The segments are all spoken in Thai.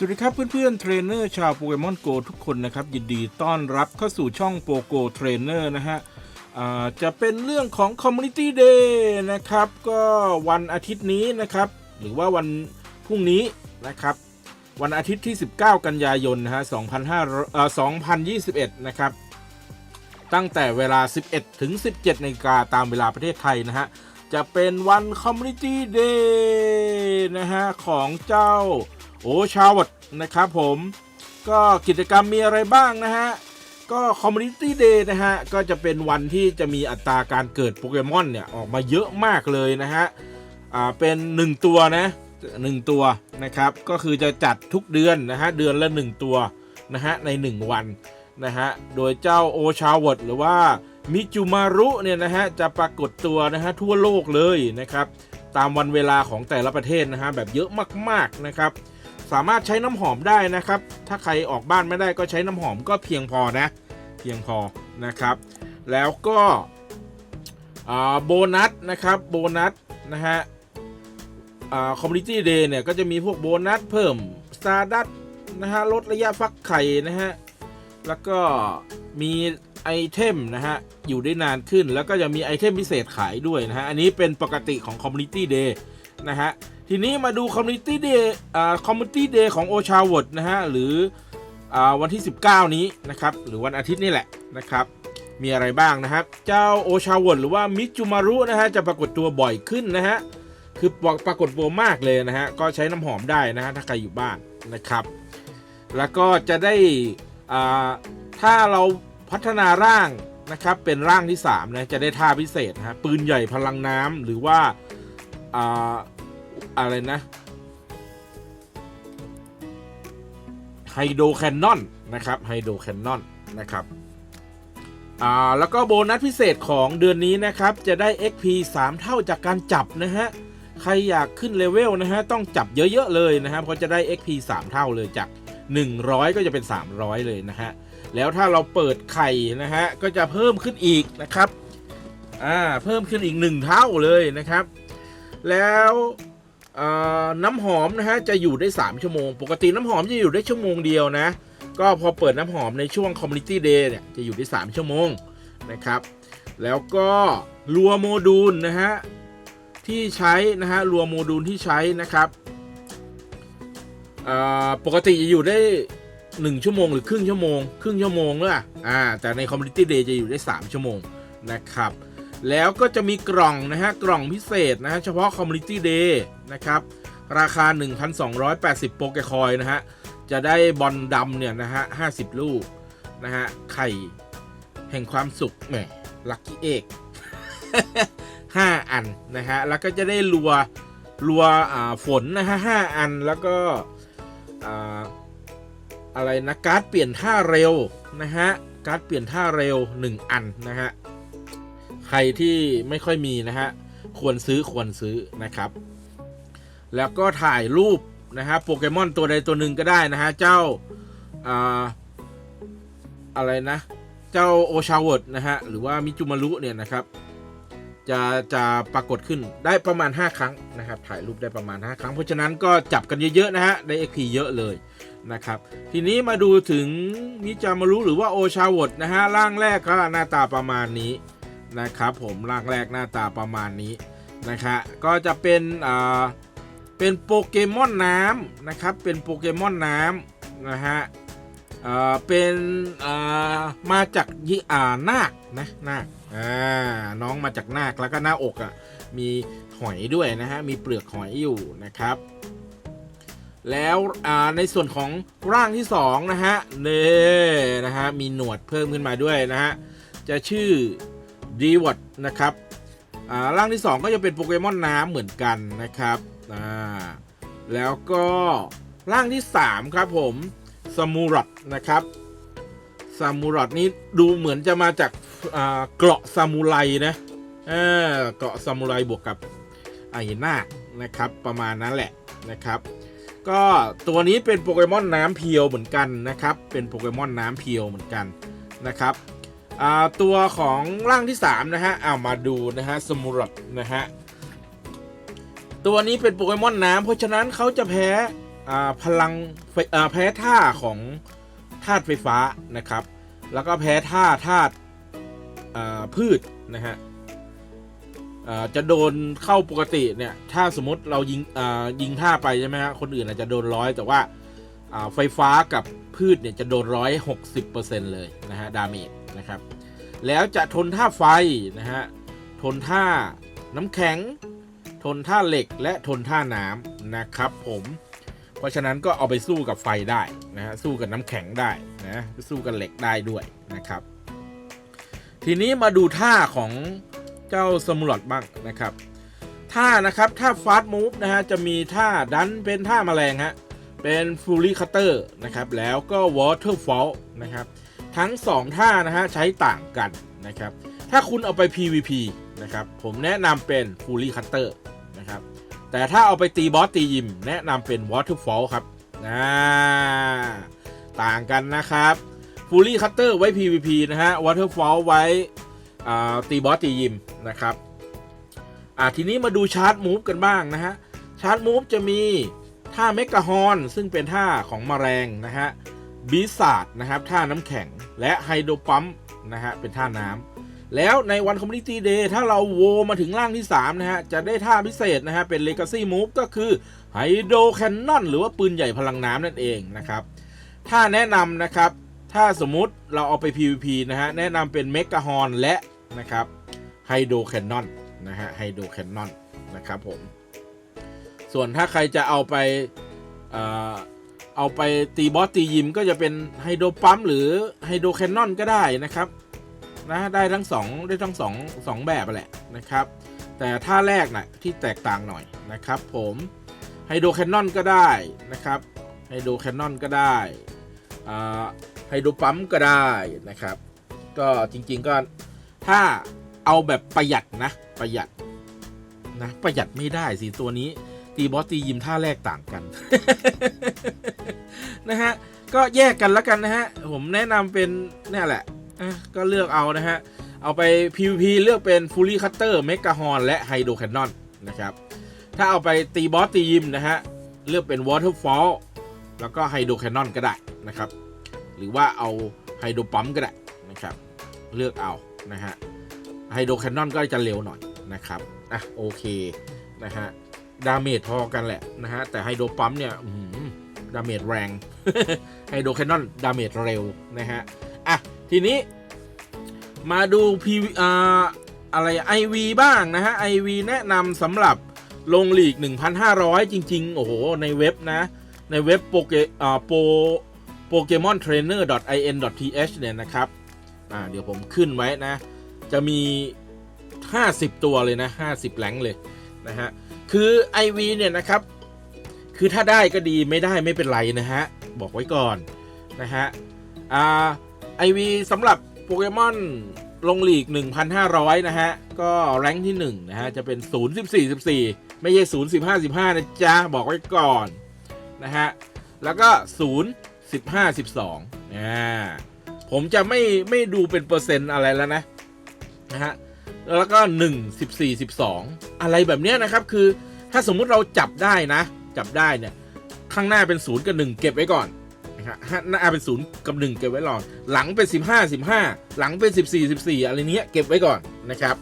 สวัสดีครับเพื่อนๆเทรนเนอร์ชาวโปเกมอนโกทุกคนนะครับ ยินดีต้อนรับเข้าสู่ช่องโปโกเทรนเนอร์นะฮะจะเป็นเรื่องของ Community Day นะครับ ก็วันอาทิตย์นี้นะครับ หรือว่าวันพรุ่งนี้นะครับ วันอาทิตย์ที่ 19 กันยายนนะฮะ2500เอ่อ2021 นะครับ ตั้งแต่เวลา 11 ถึง 17นาฬิกาตามเวลาประเทศไทยนะฮะ จะเป็นวัน Community Day นะฮะ ของเจ้า โอชาวดนะครับผมก็กิจกรรมมีอะไรบ้างนะฮะ ก็ Community Day นะฮะ ก็จะเป็นวันที่จะมีอัตราการเกิดโปเกมอนเนี่ย ออกมาเยอะมากเลยนะฮะ อ่า เป็น 1 ตัวนะ1ตัวนะครับ ก็คือจะจัดทุกเดือนนะฮะ เดือนละ 1 ตัวนะฮะ ใน 1 วันนะฮะ โดยเจ้าโอชาวดหรือว่ามิจูมารุเนี่ยนะฮะ จะปรากฏตัวนะฮะทั่วโลกเลยนะครับ ตามวันเวลาของแต่ละประเทศนะฮะ แบบเยอะมากๆนะครับ สามารถใช้น้ำหอมได้นะครับ ถ้าใครออกบ้านไม่ได้ก็ใช้น้ำหอมก็เพียงพอนะ เพียงพอนะครับ แล้วก็โบนัสนะครับโบนัสนะฮะอ่าคอมมูนิตี้เดย์เนี่ยก็จะมีพวกโบนัสเพิ่มสตาร์ดัตนะฮะลดระยะฟักไข่นะฮะแล้วก็มีไอเทมนะฮะอยู่ได้นานขึ้นแล้วก็จะมีไอเทมพิเศษขายด้วยนะฮะอันนี้เป็นปกติของ Community Day นะฮะ ทีนี้มาดู Community Day อ่า Community Day ของโอชาวดนะฮะ หรืออ่าวันที่ 19 นี้นะครับ หรือวันอาทิตย์นี่แหละนะครับ มีอะไรบ้างนะครับ เจ้าโอชาวดหรือว่ามิจูมารุนะฮะ จะปรากฏตัวบ่อยขึ้นนะฮะ คือปรากฏตัวมากเลยนะฮะ ก็ใช้น้ำหอมได้นะฮะ ถ้าใครอยู่บ้านนะครับ แล้วก็จะได้อ่าถ้าเราพัฒนาร่างนะครับ เป็นร่างที่3นะ จะได้ท่าพิเศษนะฮะ ปืนใหญ่พลังน้ำหรือว่าอ่า อะไรนะไฮโดแคนนอนนะครับไฮโดแคนนอนนะครับอ่าแล้วก็โบนัสพิเศษของเดือนนี้นะครับ จะได้ XP 3 เท่าจากการจับนะฮะ ใครอยากขึ้นเลเวลนะฮะ ต้องจับเยอะ ๆ เลยนะฮะเพราะจะได้ XP 3 เท่าเลยจาก 100 ก็จะเป็น 300 เลยนะฮะ แล้วถ้าเราเปิดไข่นะฮะ ก็จะเพิ่มขึ้นอีกนะครับอ่าเพิ่มขึ้นอีก 1 เท่าเลยนะครับ แล้ว น้ำหอมนะฮะจะอยู่ได้ 3 ชั่วโมง ปกติน้ำหอมจะอยู่ได้ชั่วโมงเดียวนะ ก็พอเปิดน้ำหอมในช่วง Community Day เนี่ยจะอยู่ได้ 3 ชั่วโมงนะครับ แล้วก็รัวโมดูลนะฮะที่ใช้นะฮะรัวโมดูลที่ใช้นะครับปกติจะอยู่ได้ 1 ชั่วโมงหรือครึ่งชั่วโมง ครึ่งชั่วโมงเลยอ่าแต่ใน Community Day จะอยู่ได้ 3 ชั่วโมงนะครับ แล้วก็จะมีกล่องนะฮะกล่องพิเศษนะฮะเฉพาะ Community Day นะครับราคา 1,280 โปเกคอยนะฮะจะได้บอลดำเนี่ยนะฮะ 50 ลูกนะฮะไข่แห่งความสุขแหมลัคกี้เอก5 อันนะฮะแล้วก็จะได้รัวรัวฝนนะฮะ5อันแล้วก็อ่าอะไรนะการ์ดเปลี่ยนท่าเร็วนะฮะการ์ดเปลี่ยนท่าเร็ว 1 อันนะฮะ ใครที่ไม่ค่อยมีนะฮะควรซื้อควรซื้อนะครับ แล้วก็ถ่ายรูปนะฮะโปเกมอนตัวใดตัวหนึ่งก็ได้นะฮะเจ้าอ่าอะไรนะ เจ้าโอชาวดนะฮะหรือว่ามิจูมารุเนี่ยนะครับจะจะปรากฏขึ้นได้ประมาณ 5 ครั้งนะครับถ่ายรูปได้ประมาณ 5 ครั้ง เพราะฉะนั้นก็จับกันเยอะๆนะฮะได้ XP เยอะเลยนะครับทีนี้มาดูถึงมิจามารุหรือว่าโอชาวดนะฮะร่างแรกก็หน้าตาประมาณนี้ นะครับผมร่างแรกหน้าตาประมาณนี้นะครับก็จะเป็นอ่าเป็นโปเกมอนน้ำนะครับเป็นโปเกมอนน้ำนะฮะเอ่อเป็นอ่ามาจากยิอ่านาคนะนาคอ่าน้องมาจากนาคแล้วก็หน้าอกอะ่ะมีหอยด้วยนะฮะมีเปลือกหอยอยู่นะครับแล้วในส่วนของร่างที่สองนะฮะเน่นะฮะมีหนวดเพิ่มขึ้นมาด้วยนะฮะจะชื่อ ดีวอดนะครับอ่าร่างที่สองก็จะเป็นโปเกมอนน้ำเหมือนกันนะครับอ่าแล้วก็ร่างที่สามครับผมซมูรอดนะครับซามูรอดนี้ดูเหมือนจะมาจากอ่าเกราะซามูไรนะเออเกราะซามูไรบวกกับไอ้นาคนะครับประมาณนั้นแหละนะครับ ก็ตัวนี้เป็นโปเกมอนน้ำเพียวเหมือนกันนะครับ เป็นโปเกมอนน้ำเพียวเหมือนกันนะครับ ตัวของร่างที่ 3 นะฮะเอามาดูนะฮะสมูรอดนะฮะ ตัวนี้เป็นโปเกมอนน้ำเพราะฉะนั้นเขาจะแพ้พลังแพ้ท่าของธาตุไฟฟ้านะครับ แล้วก็แพ้ท่าธาตุพืชนะฮะจะโดนเข้าปกติเนี่ยถ้าสมมติเรายิงยิงท่าไปใช่ไหมฮะคนอื่นอาจจะโดนร้อยแต่ว่าไฟฟ้ากับพืชเนี่ยจะโดนร้อยหกสิบเปอร์เซ็นต์เลยนะฮะดาเมจ นะครับ แล้วจะทนท่าไฟนะฮะทนท่าน้ำแข็ง ทนท่าเหล็กและทนท่าน้ำนะครับผมเพราะฉะนั้นก็เอาไปสู้กับไฟได้นะฮะสู้กับน้ำแข็งได้นะสู้กับเหล็กได้ด้วยนะครับ ทีนี้มาดูท่าของเจ้าสมุลดบ้างนะครับท่านะครับท่าฟาสต์มูฟนะฮะจะมีท่าดันเป็นท่าแมลงฮะเป็นฟูลี่คัตเตอร์นะครับแล้วก็วอเตอร์ฟอลนะครับ ทั้ง 2 ท่านะฮะใช้ต่างกันนะครับ ถ้าคุณเอาไป PVP นะครับ ผมแนะนำเป็น Fully Cutter นะครับ แต่ถ้าเอาไปตีบอสตียิม แนะนำเป็น Waterfall ครับอ่าต่างกันนะครับ Fully Cutter ไว้ PVP นะฮะ Waterfall ไว้ตีบอสตียิมนะครับอ่าทีนี้มาดูชาร์จมูฟกันบ้างนะฮะ ชาร์จมูฟจะมีท่าเมกะฮอน ซึ่งเป็นท่าของแมลงนะฮะบีซาดนะครับท่าน้ำแข็ง และไฮโดรปั๊มนะฮะเป็นท่าน้ำแล้วในวันคอมมูนิตี้เดย์ถ้าเราโวมาถึงร่างที่ 3 นะฮะ จะได้ท่าพิเศษนะฮะ เป็น Legacy Move ก็คือไฮโดรแคนนอนหรือว่าปืนใหญ่พลังน้ำนั่นเองนะครับถ้าแนะนำนะครับ ถ้าสมมุติเราเอาไป PVP นะฮะ แนะนำเป็นเมกะฮอนและนะครับไฮโดรแคนนอนนะฮะไฮโดรแคนนอนนะครับผม ส่วนถ้าใครจะเอาไป เอาไปตีบอสตียิมก็จะเป็นไฮโดรปั๊มหรือไฮโดรแคนนอนก็ได้นะครับนะได้ทั้งสองได้ทั้งสองสองแบบแหละนะครับ แต่ท่าแรกนะที่แตกต่างหน่อยนะครับผมไฮโดรแคนนอนก็ได้นะครับไฮโดรแคนนอนก็ได้ไฮโดรปั๊มก็ได้นะครับ ก็จริงๆก็ถ้าเอาแบบประหยัดนะประหยัดนะประหยัดไม่ได้สิตัวนี้ ตีบอสตียิมท่าแรกต่างกัน นะฮะ ก็แยกกันแล้วกันนะฮะ ผมแนะนำเป็นนี่แหละอะก็เลือกเอานะฮะ เอาไป PVP เลือกเป็น Fully Cutter Mega Horn และ Hydro Cannon นะครับ ถ้าเอาไปตีบอสตียิมนะฮะ เลือกเป็น Waterfall แล้วก็ Hydro Cannon ก็ได้นะครับ หรือว่าเอา Hydro Pump ก็ได้นะครับ เลือกเอานะฮะ Hydro Cannon ก็จะเร็วหน่อยนะครับ อะโอเคนะฮะ ดาเมจพอกันแหละนะฮะ แต่ไฮโดรปั๊มเนี่ยดาเมจแรง ไฮโดรแคนนอนดาเมจเร็วนะฮะ อะ ทีนี้มาดู PV อ่าอะไรไอวีบ้างนะฮะไอวีแนะนำสำหรับลงลีก 1,500 จริง ๆ โอ้โห ในเว็บนะ ในเว็บโปเกอ่าโปโปเกมอนเทรนเนอร์ in th เนี่ยนะครับ อ่า เดี๋ยวผมขึ้นไว้นะ จะมี 50 ตัวเลยนะ 50 แหลงเลยนะฮะ คือ IV เนี่ยนะครับ คือถ้าได้ก็ดีไม่ได้ไม่เป็นไรนะฮะ บอกไว้ก่อนนะฮะอ่า IV สำหรับโปเกมอนลงหลีก 1,500 นะฮะ ก็แรงที่ 1 นะฮะ จะเป็น 0 14 14 ไม่ใช่ 0 15 15 นะจ๊ะ บอกไว้ก่อน นะฮะ แล้วก็ 0 15 12อ่าผมจะไม่ไม่ดูเป็นเปอร์เซ็นต์อะไรแล้วนะ นะฮะ แล้วก็ 1 14 12 อะไรแบบนี้นะครับ คือถ้าสมมุติเราจับได้นะ จับได้เนี่ย ข้างหน้าเป็น0กับ1เก็บไว้ก่อนนะฮะหน้าเป็น0กับ1เก็บไว้ก่อนหลังเป็น15 15หลังเป็น14 14อะไรเนี้ยเก็บไว้ก่อนนะครับ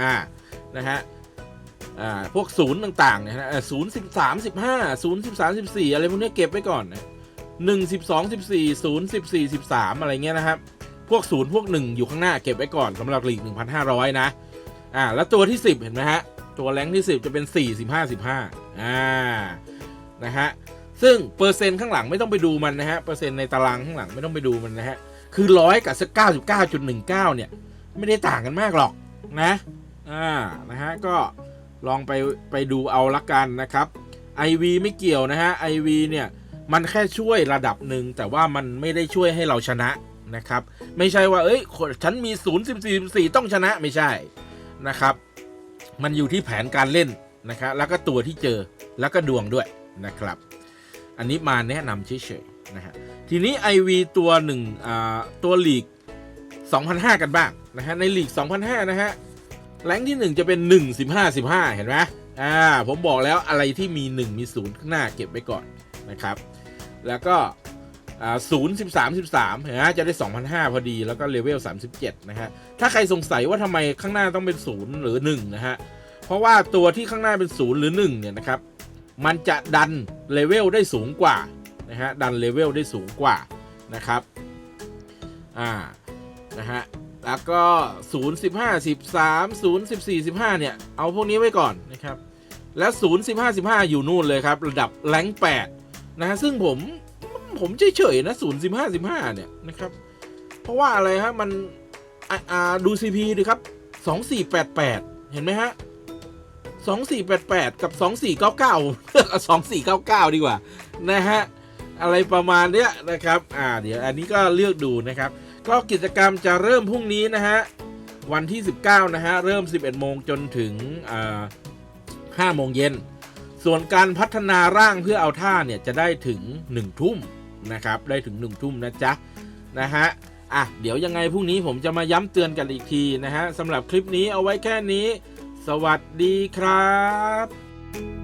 อ่านะฮะอ่าพวกศูนย์ต่างๆเนี่ยนะศูนย์สิบสามสิบห้าศูนย์สิบสามสิบสี่อะไรพวกเนี้ยเก็บไว้ก่อนนะหนึ่งสิบสองสิบสี่ศูนย์สิบสี่สิบสามอะไรเงี้ยนะครับ พวกศูนย์พวกหนึ่งอยู่ข้างหน้าเก็บไว้ก่อนสำหรับหลีกหนึ่งพันห้าร้อยนะ อ่า แล้วตัวที่สิบเห็นไหมฮะ ตัวแรงที่สิบจะเป็นสี่สิบห้าสิบห้าอ่านะฮะซึ่งเปอร์เซ็นต์ข้างหลังไม่ต้องไปดูมันนะฮะเปอร์เซ็นต์ในตารางข้างหลังไม่ต้องไปดูมันนะฮะคือร้อยกับสักเก้าสิบเก้าจุดหนึ่งเก้าเนี่ย ไม่ได้ต่างกันมากหรอกนะอ่านะฮะก็ลองไปไปดูเอาละกันนะครับ IV ไม่เกี่ยวนะฮะ IV เนี่ยมันแค่ช่วยระดับหนึ่งแต่ว่ามันไม่ได้ช่วยให้เราชนะนะครับ ไม่ใช่ว่าเอ้ยฉันมี0 14 14ต้องชนะไม่ใช่นะครับ มันอยู่ที่แผนการเล่นนะครับแล้วก็ตัวที่เจอแล้วก็ดวงด้วยนะครับ อันนี้มาแนะนำเฉยๆนะฮะทีนี้ IV ตัวหนึ่งตัวลีก2005 กันบ้างนะฮะในลีก2005 นะฮะแรงที่ 1 จะเป็น 1 15 15 เห็นไหมอ่าผมบอกแล้วอะไรที่มี 1 มี 0 ข้างหน้าเก็บไว้ก่อนนะครับ แล้วก็ ศูนย์สิบสามสิบสามเห็นไหมจะได้2,500พอดีแล้วก็เลเวล37นะฮะ ถ้าใครสงสัยว่าทำไมข้างหน้าต้องเป็น0หรือ1นะฮะ เพราะว่าตัวที่ข้างหน้าเป็น0หรือ1เนี่ยนะครับ มันจะดันเลเวลได้สูงกว่านะฮะ ดันเลเวลได้สูงกว่านะครับ อ่า นะฮะ แล้วก็0 15 13 0 14 15เนี่ย เอาพวกนี้ไว้ก่อนนะครับ แล้ว0 15 15อยู่นู่นเลยครับ ระดับแรง8นะฮะ ซึ่งผม ผมเฉยๆนะ0 15 15เนี่ยนะครับ เพราะว่าอะไรฮะมันอ่าอ่าดู CP ดิครับ2488เห็นไหมฮะ2488กับ2499เลือกเอา2499ดีกว่านะฮะอะไรประมาณเนี้ยนะครับ อ่า เดี๋ยวอันนี้ก็เลือกดูนะครับ ก็กิจกรรมจะเริ่มพรุ่งนี้นะฮะ วันที่ 19 นะฮะ เริ่ม 11 โมงจนถึงอ่า5โมงเย็น ส่วนการพัฒนาร่างเพื่อเอาท่าเนี่ยจะได้ถึง 1 ทุ่ม นะครับ ได้ถึง1ทุ่มนะจ๊ะนะฮะอะเดี๋ยวยังไงพรุ่งนี้ผมจะมาย้ำเตือนกันอีกทีนะฮะสำหรับคลิปนี้เอาไว้แค่นี้ สวัสดีครับ